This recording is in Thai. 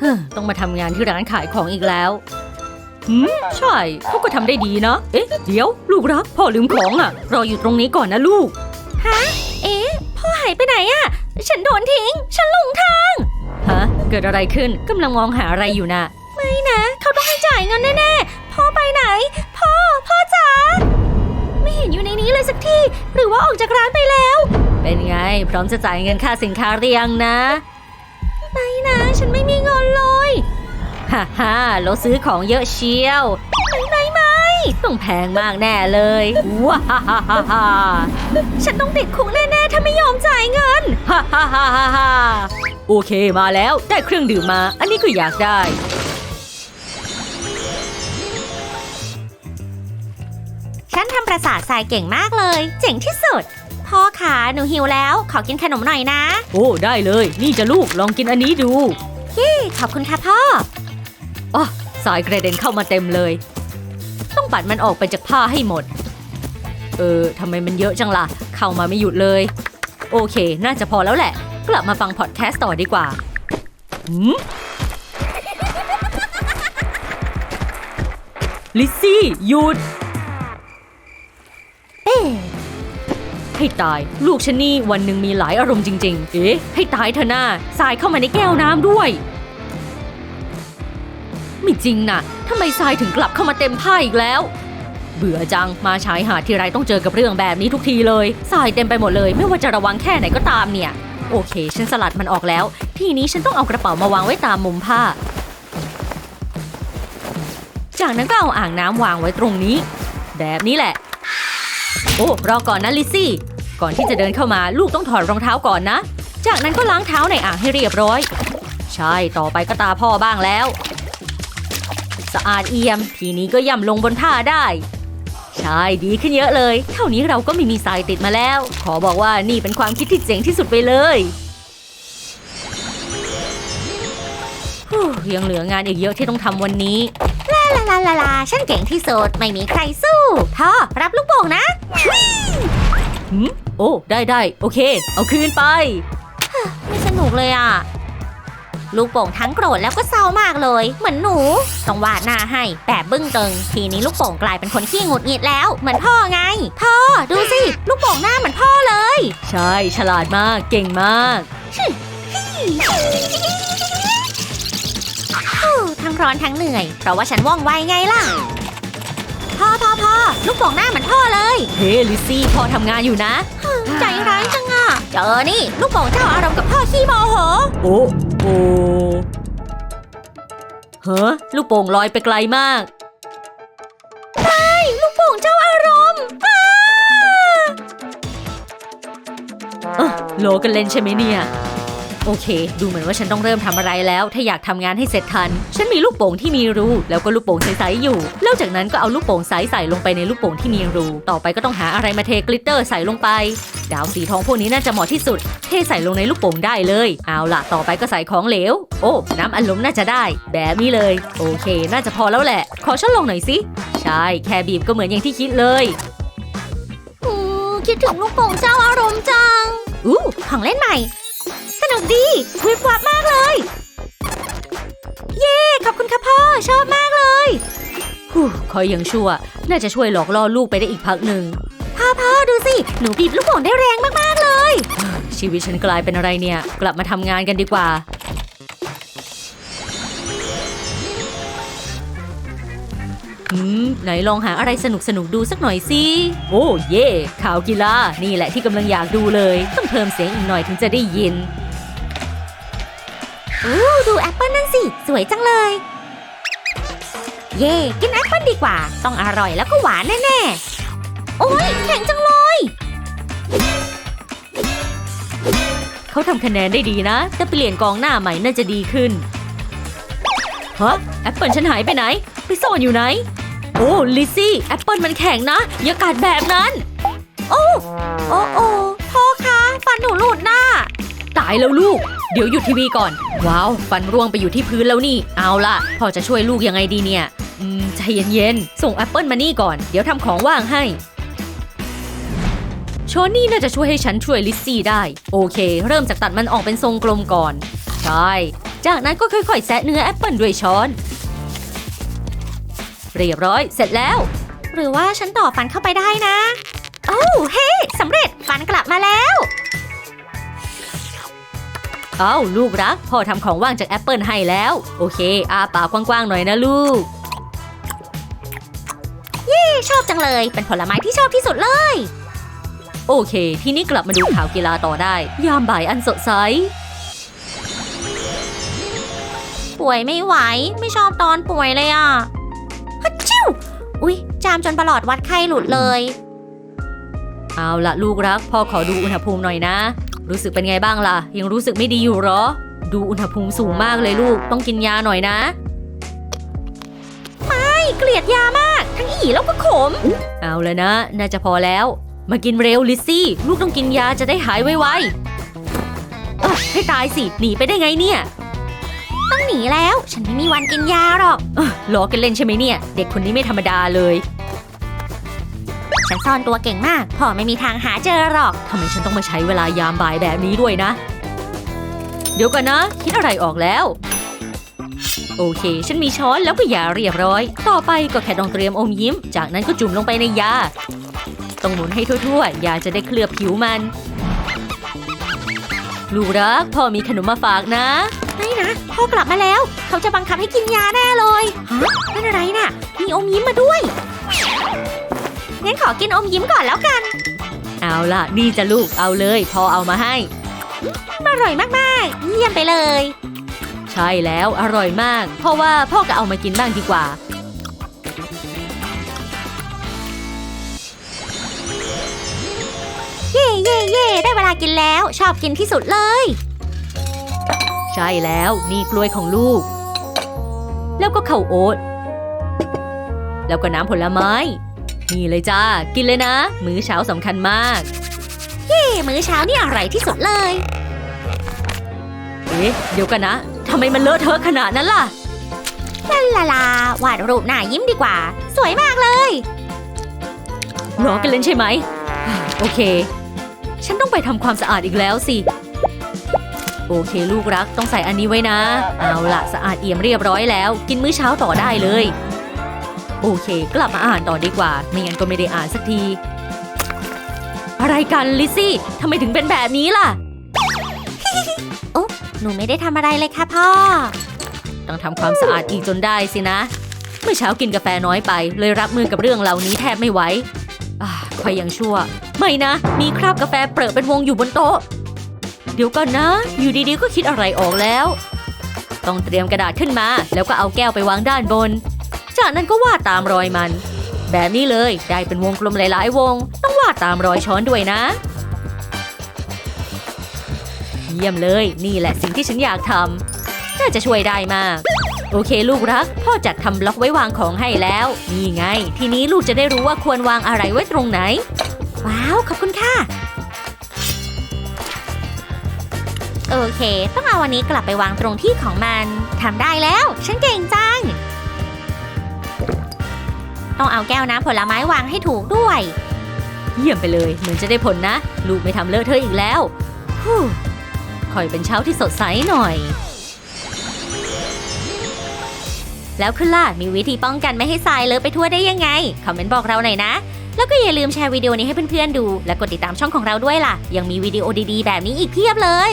เฮ้อต้องมาทำงานที่ร้านขายของอีกแล้วหืมใช่เขาก็ทำได้ดีนะ เอ๊ะ เดี๋ยว ลูกรักพ่อลืมของอะ รออยู่ตรงนี้ก่อนนะลูก ฮะ เอ๊ะ พ่อหายไปไหนอะฉันโดนทิ้ง ฉันหลงทาง ฮะ เกิดอะไรขึ้นกำลังมองหาอะไรอยู่น่ะไม่นะ เขาต้องให้จ่ายเงินแน่ๆ พ่อไปไหน พ่อ พ่อจ๋า ไม่เห็นอยู่ในนี้เลยสักทีหรือว่าออกจากร้านไปแล้ว เป็นไง พร้อมจะจ่ายเงินค่าสินค้าหรือยังนะ ไม่นะ ฉันไม่มีเงินเลย ฮ่าฮ่าเราซื้อของเยอะเชียว ไม่ไม่ต้องแพงมากแน่เลย ว้าฮ่าฮ่าฮ่าฮ่าฉันต้องติดคุกแน่ๆ ถ้าไม่ยอมจ่ายเงิน ฮ่าฮ่าฮ่าฮ่าฮ่าโอเคมาแล้วได้เครื่องดื่มมา อันนี้ก็อยากได้ ฉันทำประสาททรายเก่งมากเลย เจ๋งที่สุด พ่อขาหนูหิวแล้ว ขอกินขนมหน่อยนะ โอ้ ได้เลย นี่จะลูกลองกินอันนี้ดูขอบคุณค่ะพ่ออ๋อ สายกระเด็นเข้ามาเต็มเลย ต้องปัดมันออกไปจากผ้าให้หมด เออทำไมมันเยอะจังล่ะ เข้ามาไม่หยุดเลย โอเค น่าจะพอแล้วแหละ กลับมาฟังพอดแคสต์ต่อดีกว่าหืมลิซซี่หยุดเอให้ตาย ลูกฉันนี่วันหนึ่งมีหลายอารมณ์จริง ๆ เอ๊ะให้ตายเถอะหน้าทรายเข้ามาในแก้วน้ำด้วย ไม่จริงนะทำไมทรายถึงกลับเข้ามาเต็มผ้าอีกแล้ว เบื่อจังมาชายหาดทีไรต้องเจอกับเรื่องแบบนี้ทุกทีเลยทรายเต็มไปหมดเลย ไม่ว่าจะระวังแค่ไหนก็ตามเนี่ย โอเค ฉันสลัดมันออกแล้ว ทีนี้ฉันต้องเอากระเป๋ามาวางไว้ตามมุมผ้า จากนั้นก็เอาอ่างน้ำวางไว้ตรงนี้ แบบนี้แหละ โอ้รอก่อนนะลิซซี่ ก่อนที่จะเดินเข้ามาลูกต้องถอดรองเท้าก่อนนะ จากนั้นก็ล้างเท้าในอ่างให้เรียบร้อย ใช่ต่อไปก็ตาพ่อบ้างแล้ว สะอาดเอี่ยม ทีนี้ก็ย่ำลงบนผ้าได้ ใช่ดีขึ้นเยอะเลย เท่านี้เราก็ไม่มีทรายติดมาแล้ว ขอบอกว่านี่เป็นความคิดที่เจ๋งที่สุดไปเลยฮู้ยังเหลืองานอีกเยอะที่ต้องทำวันนี้ลาลาลาลาฉันเก่งที่สุดไม่มีใครสู้พ่อรับลูกโป่งนะหืมโอ้ ได้ได้โอเค เอาคืนไป ไม่สนุกเลยอะ ลูกโป่งทั้งโกรธแล้วก็เศร้ามากเลย เหมือนหนูต้องวาดหน้าให้แบบบึ้งตึง ทีนี้ลูกโป่งกลายเป็นคนขี้หงุดหงิดแล้ว เหมือนพ่อไง พ่อดูสิ ลูกโป่งหน้าเหมือนพ่อเลย ใช่ฉลาดมากเก่งมากฮู้ทั้งร้อนทั้งเหนื่อย เพราะว่าฉันว่องไวไงล่ะพ่อพ่อพ่อลูกโป่งหน้าเหมือนพ่อเลย เฮ้ลิซซี่พ่อทำงานอยู่นะ ใจร้ายจังอะ เจอนี่ ลูกโป่งเจ้าอารมณ์กับพ่อขี้โมโห โอ้โอ้เฮ้อลูกโป่งลอยไปไกลมากลูกโป่งเจ้าอารมณ์อ้าเออโลกันเล่นใช่ไหมเนี่ย โอเค ดูเหมือนว่าฉันต้องเริ่มทำอะไรแล้ว ถ้าอยากทำงานให้เสร็จทัน ฉันมีลูกโป่งที่มีรูแล้วก็ลูกโป่งใสๆอยู่แล้วจากนั้นก็เอาลูกโป่งใสใส่ลงไปในลูกโป่งที่มีรูต่อไปก็ต้องหาอะไรมาเทกลิตเตอร์ใส่ลงไป ดาวสีทองพวกนี้น่าจะเหมาะที่สุด เทใส่ลงในลูกโป่งได้เลย เอาล่ะ ต่อไปก็ใส่ของเหลว โอ้น้ำอัดลมน่าจะได้ แบบนี้เลย โอเค น่าจะพอแล้วแหละ ขอฉันลองหน่อยสิใช่แค่บีบก็เหมือนอย่างที่คิดเลยอืมคิดถึงลูกโป่งเจ้าอารมณ์จังอู้ของเล่นใหม่สนุ กดีวิบวับมากเลย เย้ขอบคุณค่ะพ่อ ชอบมากเลยฮู้คอยยังชั่ว น่าจะช่วยหลอกล่อลูกไปได้อีกพักหนึ่งพ่อพ่อดูสิ หนูบีบลูกโป่งได้แรงมาก ๆ เลย ชีวิตฉันกลายเป็นอะไรเนี่ย กลับมาทำงานกันดีกว่าหืม ไหนลองหาอะไรสนุกสนุกๆดูสักหน่อยสิ โอ้เย่ข่าวกีฬา นี่แหละที่กำลังอยากดูเลย ต้องเพิ่มเสียงอีกหน่อยถึงจะได้ยินอู้ดูแอ ปเปิลนั่นสิ สวยจังเลย เย่กินแอปเปิลดีกว่า ต้องอร่อยแล้วก็หวานแน่ๆ โอ้ยแข็งจังเลย เขาทำคะแนนได้ดีนะ แต่เปลี่ยนกองหน้าใหม่น่าจะดีขึ้นฮะแอปเปิลฉันหายไปไหน ไปซ่อนอยู่ไหน โอ้ลิซี่แอปเปิลมันแข็งนะอย่ากัดแบบนั้น โอ้โอ้โอ้พ่อคะฟันหนูหลุดน่ะตายแล้วลูก ดี๋ยวหยุดทีวีก่อน ว้าว ฟันร่วงไปอยู่ที่พื้นแล้วนี่ เอาล่ะ พ่อจะช่วยลูกยังไงดีเนี่ย อืม ใจเย็นๆ ส่งแอปเปิลมานี่ก่อน เดี๋ยวทำของว่างให้ โชนี่น่าจะช่วยให้ฉันช่วยลิซซี่ได้ โอเค เริ่มจากตัดมันออกเป็นทรงกลมก่อน ใช่ จากนั้นก็ค่อยๆ แซะเนื้อแอปเปิลด้วยช้อน เรียบร้อย เสร็จแล้ว หรือว่าฉันต่อฟันเข้าไปได้นะ โอ้เฮ้สำเร็จฟันกลับมาแล้ว เอ้าลูกรัก พ่อทำของว่างจากแอปเปิลให้แล้ว โอเค อาปากกว้างๆหน่อยนะลูกชอบจังเลย เป็นผลไม้ที่ชอบที่สุดเลย โอเค ทีนี้กลับมาดูข่าวกีฬาต่อได้ ยามบ่ายอันสดใส ป่วยไม่ไหว ไม่ชอบตอนป่วยเลยอะฮัชชิวอุ๊ย จามจนประหลอดวัดไข้หลุดเลย เอาละลูกรัก พ่อขอดูอุณหภูมิหน่อยนะ รู้สึกเป็นไงบ้างล่ะ ยังรู้สึกไม่ดีอยู่เหรอ ดูอุณหภูมิสูงมากเลยลูก ต้องกินยาหน่อยนะเกลียดยามาก ทั้งอีแล้วก็ขม เอาแล้วนะ น่าจะพอแล้ว มากินเร็วลิซซี่ ลูกต้องกินยาจะได้หายไวๆเอ้อให้ตายสิ หนีไปได้ไงเนี่ย ต้องหนีแล้ว ฉันไม่มีวันกินยาหรอกเอ้อล้อกันเล่นใช่ไหมเนี่ย เด็กคนนี้ไม่ธรรมดาเลย ฉันซ่อนตัวเก่งมาก พ่อไม่มีทางหาเจอหรอกทำไมฉันต้องมาใช้เวลายามบ่ายแบบนี้ด้วยนะ เดี๋ยวกันนะ คิดอะไรออกแล้ว โอเค ฉันมีช้อนแล้วก็ยาเรียบร้อย ต่อไปก็แค่ต้องเตรียมอมยิ้ม จากนั้นก็จุ่มลงไปในยา ต้องหมุนให้ทั่วๆ ยาจะได้เคลือบผิวมัน ลูกรัก พ่อมีขนมมาฝากนะไม่นะพ่อกลับมาแล้ว เขาจะบังคับให้กินยาแน่เลยฮะนั่นอะไรน่ะ มีอมยิ้มมาด้วย งั้นขอกินอมยิ้มก่อนแล้วกัน เอาล่ะนี่จะลูกเอาเลยพ่อเอามาให้อร่อยมากๆ เยี่ยมไปเลย ใช่แล้วอร่อยมาก เพราะว่าพ่อก็เอามากินบ้างดีกว่า เย่เย่เย่ได้เวลากินแล้ว ชอบกินที่สุดเลย ใช่แล้วนี่กล้วยของลูก แล้วก็ข้าวโอ๊ตแล้วก็น้ำผลไม้ นี่เลยจ้า กินเลยนะ มื้อเช้าสำคัญมาก เย่มื้อเช้านี่อร่อยที่สุดเลย เอ๊ะ เดี๋ยวกันนะทำไมมันเลอะเทอะขนาดนั้นล่ะลาลาลาวาดรูปหน้ายิ้มดีกว่า สวยมากเลยล้อกันเล่นใช่ไหม โอเค ฉันต้องไปทำความสะอาดอีกแล้วสิ โอเค ลูกรักต้องใส่อันนี้ไว้นะ เอาละสะอาดเอี่ยมเรียบร้อยแล้ว กินมื้อเช้าต่อได้เลย โอเค กลับมาอ่านต่อดีกว่า ไม่งั้นก็ไม่ได้อ่านสักที อะไรกันลิซซี่ทำไมถึงเป็นแบบนี้ล่ะหนูไม่ได้ทำอะไรเลยค่ะพ่อ ต้องทำความสะอาดอีกจนได้สินะ เมื่อเช้ากินกาแฟน้อยไป เลยรับมือกับเรื่องเหล่านี้แทบไม่ไหวอ่าคอยยังชั่ว ไม่นะ มีคราบกาแฟเปรอะเป็นวงอยู่บนโต๊ะ เดี๋ยวก่อนนะ อยู่ดีๆก็คิดอะไรออกแล้ว ต้องเตรียมกระดาษขึ้นมา แล้วก็เอาแก้วไปวางด้านบน จากนั้นก็วาดตามรอยมัน แบบนี้เลยได้เป็นวงกลมหลาย ๆ วง ต้องวาดตามรอยช้อนด้วยนะ เยี่ยมเลย นี่แหละสิ่งที่ฉันอยากทำน่าจะช่วยได้มาก โอเคลูกรัก พ่อจัดทำบล็อกไว้วางของให้แล้ว นี่ไง ทีนี้ลูกจะได้รู้ว่าควรวางอะไรไว้ตรงไหน ว้าว ขอบคุณค่ะโอเค ต้องเอาวันนี้กลับไปวางตรงที่ของมัน ทำได้แล้ว ฉันเก่งจัง ต้องเอาแก้วน้ำผลไม้วางให้ถูกด้วย เยี่ยมไปเลย เหมือนจะได้ผลนะ ลูกไม่ทำเลอะเทอะอีกแล้วฮู้คอยเป็นเช้าที่สดใสหน่อย แล้วคุณล่ะมีวิธีป้องกันไม่ให้ทรายเลอะไปทั่วได้ยังไง คอมเมนต์บอกเราหน่อยนะ แล้วก็อย่าลืมแชร์วิดีโอนี้ให้เพื่อนๆดู และกดติดตามช่องของเราด้วยล่ะ ยังมีวิดีโอดีๆ แบบนี้อีกเพียบเลย